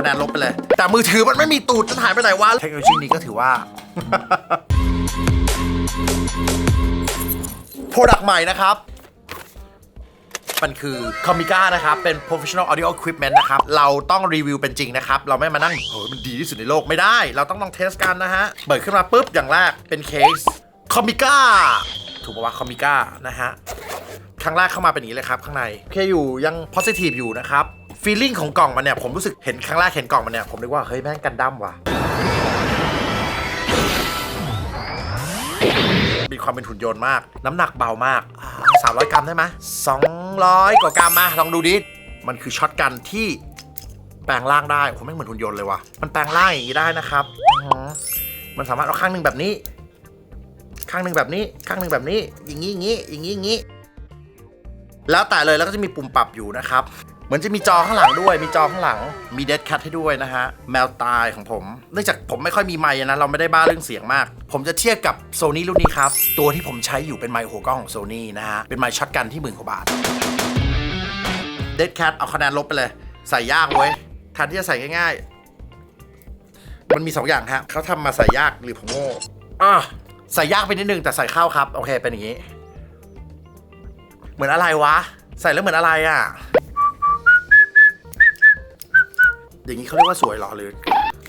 คะแนนลบไปเลย แต่มือถือมันไม่มีตูดจะหายไปไหนวะ เทคโนโลยีนี้ก็ถือว่า โปรดักต์ใหม่นะครับ มันคือ c o m i c a นะครับ เป็น professional audio equipment นะครับ เราต้องรีวิวเป็นจริงนะครับ เราไม่มานั่งเฮ้ยมันดีที่สุดในโลกไม่ได้ เราต้องลองเทสกันนะฮะ เปิดขึ้นมาปุ๊บ อย่างแรกเป็นเคส c o m i c a ถูกปะว่า c o m i c a นะฮะ ครั้งแรกเข้ามาเป็นอย่างนี้เลยครับ ข้างในโอเคอยู่ยัง positive อยู่นะครับ feeling ของกล่องมันเนี่ยผมรู้สึกเห็นครั้งแรกเห็นกล่องมันเนี่ยผมนึกว่าเฮ้ยแม่งกันดั้มว่ะมีความเป็นหุ่นยนต์มาก น้ำหนักเบามากสามร้อยกรัมได้ไหมสองร้อยกว่ากรัมมาลองดูดิ มันคือช็อตกันที่แปลงร่างได้ผมไม่งเหมือนหุ่นยนต์เลยว่ะ มันแปลงร่างอย่างนี้ได้นะครับ มันสามารถเอาข้างหนึ่งแบบนี้ ข้างหนึ่งแบบนี้ ข้างหนึ่งแบบนี้ อย่างนี้อย่างนี้อย่างนี้อย่างนี้ แล้วแต่เลยแล้วก็จะมีปุ่มปรับอยู่นะครับ เหมือนจะมีจอข้างหลังด้วย มีจอข้างหลัง มีเด d แคทให้ด้วยนะฮะ แมวตายของผม เนื่องจากผมไม่ค่อยมีไมค์นะ เราไม่ได้บ้าเรื่องเสียงมาก ผมจะเทียบกับโซนี่รุ่นนี้ครับ ตัวที่ผมใช้อยู่เป็นไมค์หัวกล้องของโซนี่นะฮะ เป็นไมค์ช็อตกันที่หมื่นกว่าบาทเด d แคทเอาคะแนนลบไปเลย ใส่ยากเว้ยแทนที่จะใส่ง่ายๆ มันมี 2 อย่างฮะเขาทำมาใส่ยากหรือผมโง่อะใส่ยากไปนิดนึงแต่ใส่เข้าครับ โอเคเป็นอย่างนี้ เหมือนอะไรวะ ใส่แล้วเหมือนอะไรอะ อย่างนี้เขาเรียกว่าสวยหรอหรือ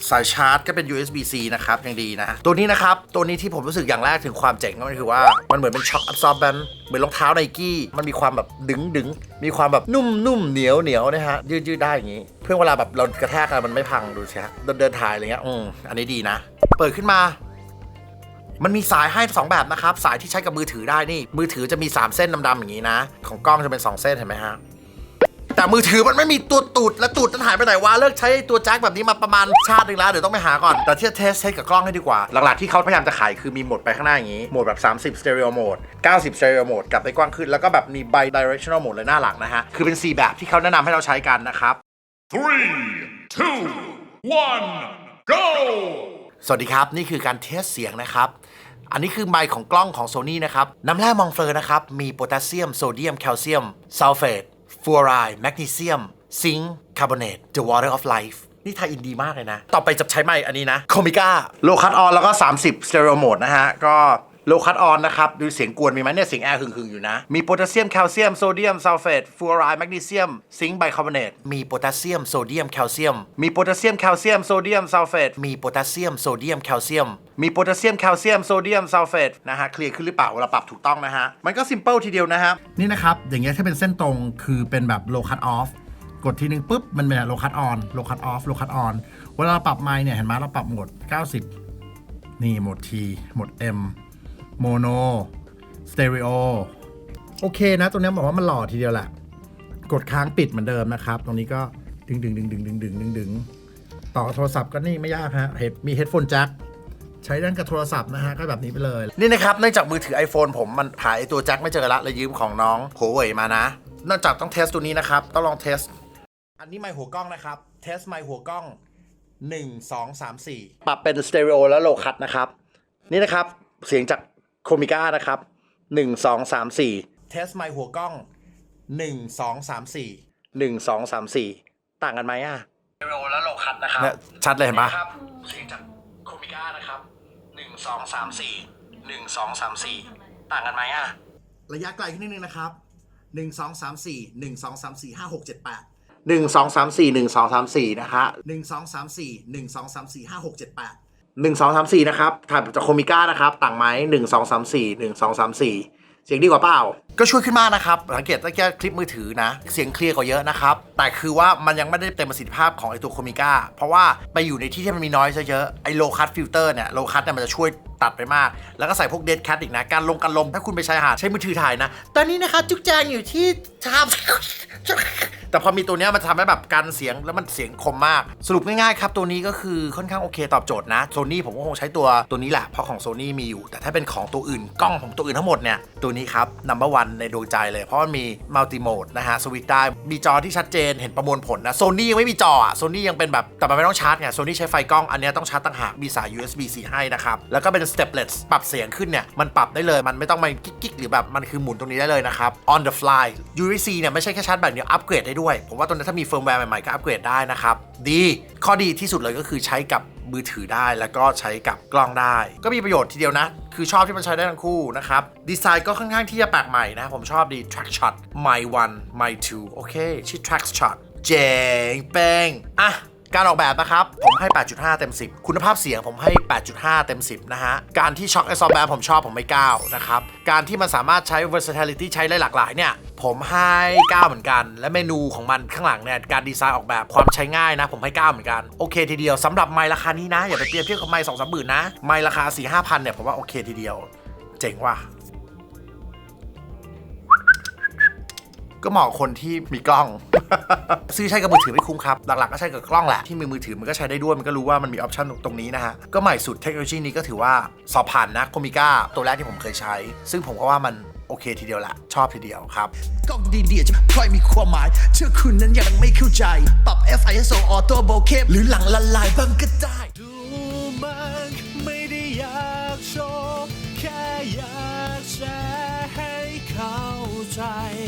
สายชาร์จก็เป็น USB-C นะครับยังดีนะ ตัวนี้นะครับ ตัวนี้ที่ผมรู้สึกอย่างแรกถึงความเจ๋งก็คือว่า มันเหมือนเป็นช็อคอั s ซอ b แบนเหมือนรองเท้าไนกี้ มันมีความแบบดึงดึงมีความแบบนุ่มนุ่มเหนียวเหนียวนะฮะ ยืดยืดได้อย่างนี้ เพื่อเวลาแบบเรากระแทกกันมันไม่พังดูสิฮะเดินเดินถ่ายอะไรเงี้ยอืมอันนี้ดีนะ เปิดขึ้นมา มันมีสายให้ 2 แบบนะครับ สายที่ใช้กับมือถือได้นี่ มือถือจะมี 3 เส้นดำๆอย่างนี้นะ ของกล้องจะเป็น 2 เส้นเห็นไหมฮะ แต่มือถือมันไม่มีตัวตูดและตูดมันหายไปไหนวะเลิกใช้ตัวแจ็คแบบนี้มาประมาณชาติหนึ่งแล้วเดี๋ยวต้องไปหาก่อนแต่ที่จะเทสเทสกับกล้องให้ดีกว่า หลักๆที่เขาพยายามจะขายคือมีโหมดไปข้างหน้าอย่างนี้โหมดแบบ 30 stereo mode 90 stereo mode กลับได้กว้างขึ้นแล้วก็แบบมี bi directional mode เลยหน้าหลังนะฮะคือเป็น 4 แบบที่เขาแนะนำให้เราใช้กันนะครับ Three, two, one, go! สวัสดีครับ นี่คือการเทสเสียงนะครับ อันนี้คือไมค์ของกล้องของ Sony นะครับ น้ำแร่มองเฟลอร์นะครับ มีโพแทสเซียม โซเดียม แคลเซียมซัลเฟต ฟูออไรด์แมกนีเซียมซิงค์คาร์บอเนต the water of life นี่ไทยอินดีมากเลยนะ ต่อไปจะใช้ไมค์อันนี้นะ โคมิก้าโลคัตออนแล้วก็ 30สเตอริโอโหมดนะฮะ ก็ โลคัตออนนะครับ ดูเสียงกวนมีไหมเนี่ยเสียงแอร์หึ่งๆ อยู่นะ มีโพแทสเซียมแคลเซียมโซเดียมซัลเฟตฟลูออไรด์แมกนีเซียมซิงค์ไบคาร์บอเนตมีโพแทสเซียมโซเดียมแคลเซียมมีโพแทสเซียมแคลเซียมโซเดียมซัลเฟตมีโพแทสเซียมโซเดียมแคลเซียมมีโพแทสเซียมแคลเซียมโซเดียมซัลเฟตนะฮะเคลียร์ขึ้นหรือเปล่าเวลาปรับถูกต้องนะฮะมันก็ซิมเปิลทีเดียวนะฮะนี่นะครับอย่างเงี้ยถ้าเป็นเส้นตรงคือเป็นแบบ low cut off กดทีนึงปุ๊บมันเป็น low cut on low cut off low cut on เวลาเราปรับไมค์เนี่ยเห็นไหมเราปรับโหมด 90 นี่โหมด T โหมด M โมโน สเตอริโอ โอเคนะ ตรงเนี้ยบอกว่ามันหล่อทีเดียวแหละ กดค้างปิดเหมือนเดิมนะครับ ตรงนี้ก็ดึงดึงดึงดึงดึงดึงดึงดึงต่อกับโทรศัพท์ก็นี่ไม่ยากฮะเห็นมีเฮดโฟนแจ็คใช้ด้านกับโทรศัพท์นะฮะ ก็แบบนี้ไปเลย นี่นะครับ เนื่องจากมือถือ iPhone ผมมันหาไอตัวแจ็คไม่เจอละเลยยืมของน้องโหเว่ยมานะนอกจากต้องเทสตัวนี้นะครับ ต้องลองเทส อันนี้ไมค์หัวกล้องนะครับ เทสไมค์หัวกล้อง 1 2 3 4 ปรับเป็นสเตอริโอและโลคัตนะครับ นี่นะครับ เสียงจาก โคมิก้านะครับ1 2 3 4เทสไมค์หัวกล้อง1 2 3 4 1 2 3 4ต่างกันไหมอะสเตอริโอและโลคัตนะครับชัดเลยเห็นปะครับเสียงจากโคมิก้านะครับ1 2 3 4 1 2 3 4ต่างกันไหมอะระยะไกลขึ้นนิดนึงนะครับหนึ่งสองสามสี่หนึ่งสองสามสี่ห้าหกเจ็ดแปดหนึ่งสองสามสี่หนึ่งสองสามสี่นะฮะหนึ่งสองสามสี่หนึ่งสองสามสี่ห้าหกเจ็ดแปด หนึ่งสองสามสี่นะครับถ่ายจากโคมิก้านะครับต่างไหมหนึ่งสองสามสี่หนึ่งสองสามสี่เสียงดีกว่าเปล่า ก็ช่วยขึ้นมากนะครับสังเกตตั้งแต่คลิปมือถือนะ เสียงเคลียร์กว่าเยอะนะครับ แต่คือว่ามันยังไม่ได้เต็มประสิทธิภาพของไอตัวโคมิก้าเพราะว่าไปอยู่ในที่ที่มันมีน้อยเยอะไอโลคัตฟิลเตอร์เนี่ยโลคัตเนี่ยมันจะช่วยตัดไปมาก แล้วก็ใส่พวกเดดแคทอีกนะ การลงการลม ถ้าคุณไปชายหาดใช้มือถือถ่ายนะ ตอนนี้นะคะจุกแจงอยู่ที่ชาม แต่พอมีตัวเนี้ยมันทำให้แบบการเสียงแล้วมันเสียงคมมาก สรุปง่ายๆครับ ตัวนี้ก็คือค่อนข้างโอเคตอบโจทย์นะโซนี่ผมก็คงใช้ตัวตัวนี้แหละเพราะของโซนี่มีอยู่ แต่ถ้าเป็นของตัวอื่นกล้องของตัวอื่นทั้งหมดเนี่ยตัวนี้ครับ number one ในดวงใจเลยเพราะมันมีมัลติโหมดนะฮะสวิตได้มีจอที่ชัดเจนเห็นประมวลผลนะโซนี่ยังไม่มีจออะโซนี่ยังเป็นแบบแต่มันไม่ต้องชาร์จไงโซนี่ใช้ไฟกล้องอันเนี้ยต้องชาร์จต่างหากมีสาย USB-C ให้นะครับแล้วก็เป็น stepless ปรับเสียงขึ้นเนี่ยมันปรับได้เลยมันไม่ต้องมากิ๊กๆหรือแบบมันคือหมุนตรงนี้ได้เลยนะครับ on the fly USB-C เนี่ยไม่ใช่แค่ชาร์จแบตเดียวอัปเกรดได้ด้วยด้วย ผมว่าตัวนี้ถ้ามีเฟิร์มแวร์ใหม่ๆ ก็อัปเกรดได้นะครับ ดีข้อดีที่สุดเลยก็คือใช้กับมือถือได้แล้วก็ใช้กับกล้องได้ ก็มีประโยชน์ทีเดียวนะ คือชอบที่มันใช้ได้ทั้งคู่นะครับ ดีไซน์ก็ค่อนข้างที่จะแปลกใหม่นะ ผมชอบดี track shot my one my two โอเค ชื่อ track shot เจ๋งแป้งอะ การออกแบบนะครับ ผมให้ 8.5 เต็ม 10 คุณภาพเสียงผมให้ 8.5 เต็ม 10 นะฮะ การที่ช็อคไอซอ b แบนผมชอบผมไม่9นะครับ การที่มันสามารถใช้ versatility ใช้ได้หลากหลายเนี่ย ผมให้ 9 เหมือนกัน และเมนูของมันข้างหลังเนี่ย การดีไซน์ออกแบบความใช้ง่ายนะ ผมให้ 9 เหมือนกัน โอเคทีเดียวสำหรับไมล์ราคานี้นะ อย่าไปเปรียบเทียบกับไมล์2 3 0 0 0นนะ ไมล์ราคา4 5พันเนี่ยผมว่าโอเคทีเดียว เจ๋งว่ะก็เหมาะคนที่มีกล้อง ซื้อใช้กับมือถือไม่คุ้มครับ หลักๆก็ใช้กับกล้องแหละ ที่มีมือถือมันก็ใช้ได้ด้วย มันก็รู้ว่ามันมีออปชันตรงนี้นะฮะ ก็ใหม่สุดเทคโนโลยีนี้ก็ถือว่าสอบผ่านนะโคมิก้าตัวแรกที่ผมเคยใช้ ซึ่งผมก็ว่ามันโอเคทีเดียวแหละ ชอบทีเดียวครับกล้องดีๆจะค่อยมีความหมาย เชื่อคุณนั้นยังไม่เข้าใจ ปรับ F ISO Auto Bokeh หรือหลังละลายบ้างก็ได้